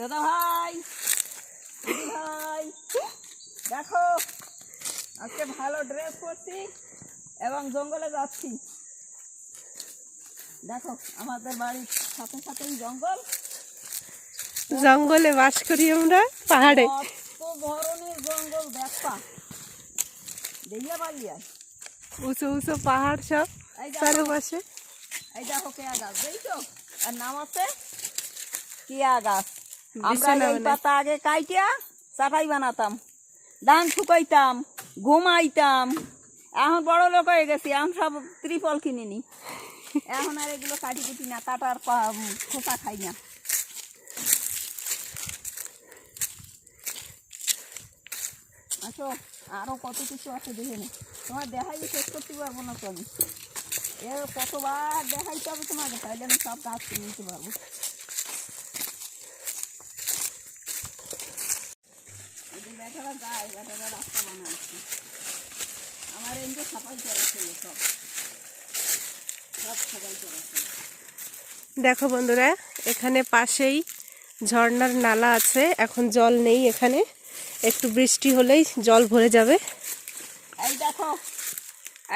দাদা ভাই ভাই। দেখো আজকে ভালো ড্রেস পরছি এবং জঙ্গলে যাচ্ছি। দেখো আমাদের বাড়ির সাথে সাথেই জঙ্গল। জঙ্গলে বাস করি আমরা পাহাড়ে। কত ধরনের জঙ্গল দেখবা। দেখিয়া পারি আর উঁচু উঁচু পাহাড় সব দেখো। চারপাশে। এই দেখো কেয়া গাছ দেখছ? আর নাম আছে কেয়া গাছ। আমরা এই পাতা আগে কাইটিয়া চাটাই বানাতাম। ধান শুকাইতাম ঘুমাইতাম। এখন বড় লোক হয়ে গেছি এখন সব ত্রিপল এখন আর এগুলো কাটি কুটি না কাটার খোসা খাই না। আসো আরও কত কিছু আছে দেখে নে। তোমার দেখাই শেষ করতে পারব না তো আমি। এ কতবার দেখাইতে হবে তোমাকে তাইলে আমি সব গাছ নিতে পারব এই যে বেটারা যায় বেটারা রাস্তা বানাচ্ছে আমার এমনি সাফাই করা ছিল সব সব সাফাই করা ছিল দেখো বন্ধুরা এখানে পাশেই ঝর্ণার নালা আছে এখন জল নেই এখানে। একটু বৃষ্টি হলেই জল ভরে যাবে। এই দেখো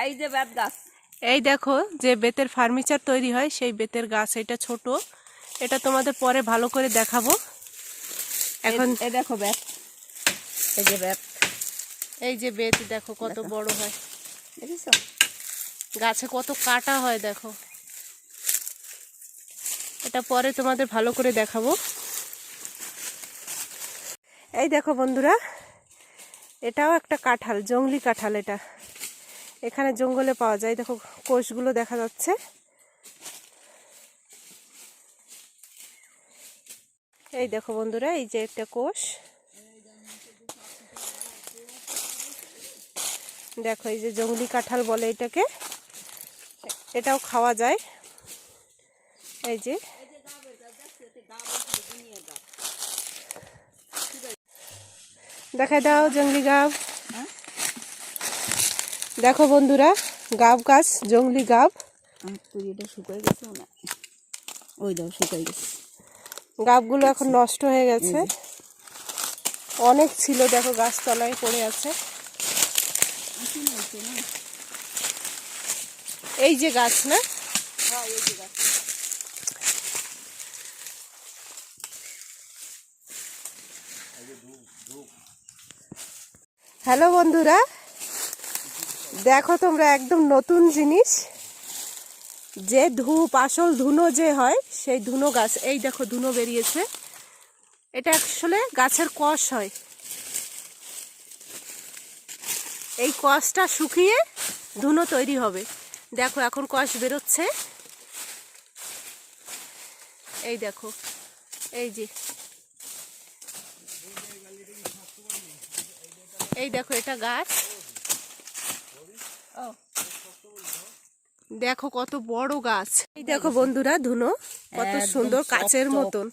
এই যে বেত গাছ। এই দেখো যে বেতের ফার্নিচার তৈরি হয় সেই বেতের গাছ এটা ছোট। এটা তোমাদের পরে ভালো করে দেখাবো। এখন দেখো বেত। এই যে বেত। এই যে বেত দেখো কত বড় হয়। দেখেছ? গাছে কত কাটা হয় দেখো। এটা পরে তোমাদের ভালো করে দেখাবো। এই দেখো বন্ধুরা এটাও একটা কাঁঠাল জঙ্গলি কাঁঠাল এটা। এখানে জঙ্গলে পাওয়া যায়। দেখো কোষগুলো দেখা যাচ্ছে। এই দেখো বন্ধুরা এই যে একটা কোষ। দেখো এই যে জঙ্গলি কাঁঠাল বলে এটাকে এটাও খাওয়া যায়। এই যে। দেখা দাও জঙ্গলি গাব? দেখো বন্ধুরা গাব গাছ জঙ্গলি গাব। শুকাই গেছে না ওই দাও শুকাই গেছে। গাবগুলো এখন নষ্ট হয়ে গেছে। অনেক ছিল দেখো গাছতলায় পড়ে আছে। এই যে গাছ না? হ্যাঁ হ্যালো বন্ধুরা দেখো তোমরা একদম নতুন জিনিস যে ধূপ আসল ধুনো যে হয় সেই ধুনো গাছ এই দেখো ধুনো বেরিয়েছে। এটা আসলে গাছের কষ হয়। এই কষটা শুকিয়ে ধুনো তৈরি হবে। দেখো এখন কষ বেরোচ্ছে। এই দেখো এই যে। এই দেখো এটা গাছ। দেখো কত বড় গাছ। এই দেখো বন্ধুরা ধুনো কত সুন্দর কাচের মতন।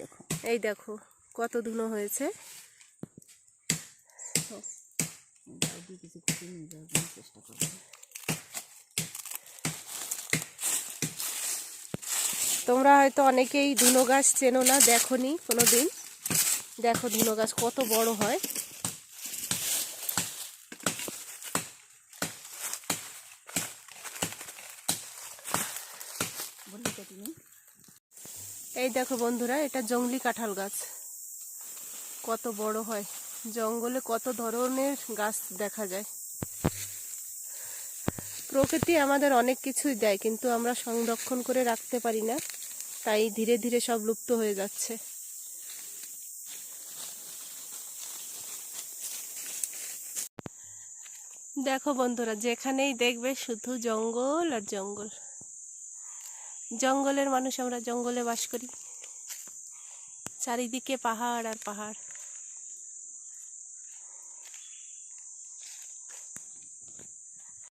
দেখো। এই দেখো কত ধুনো হয়েছে। কিছু কিছু নিয়ে যাওয়ার জন্য চেষ্টা তোমরা হয়তো অনেকেই ধুনো গাছ চেনো না, দেখোনি কোনো দিন দেখো ধুনো গাছ কত বড় হয়। এই দেখো বন্ধুরা, এটা জঙ্গলি কাঁঠাল গাছ। কত বড় হয়। জঙ্গলে কত ধরনের গাছ দেখা যায়। প্রকৃতি আমাদের অনেক কিছুই দেয়, কিন্তু আমরা সংরক্ষণ করে রাখতে পারি না, তাই ধীরে ধীরে সব লুপ্ত হয়ে যাচ্ছে। দেখো বন্ধুরা, যেখানেই দেখবে শুধু জঙ্গল আর জঙ্গল। জঙ্গলের মানুষ আমরা জঙ্গলে বাস করি। চারিদিকে পাহাড় আর পাহাড়।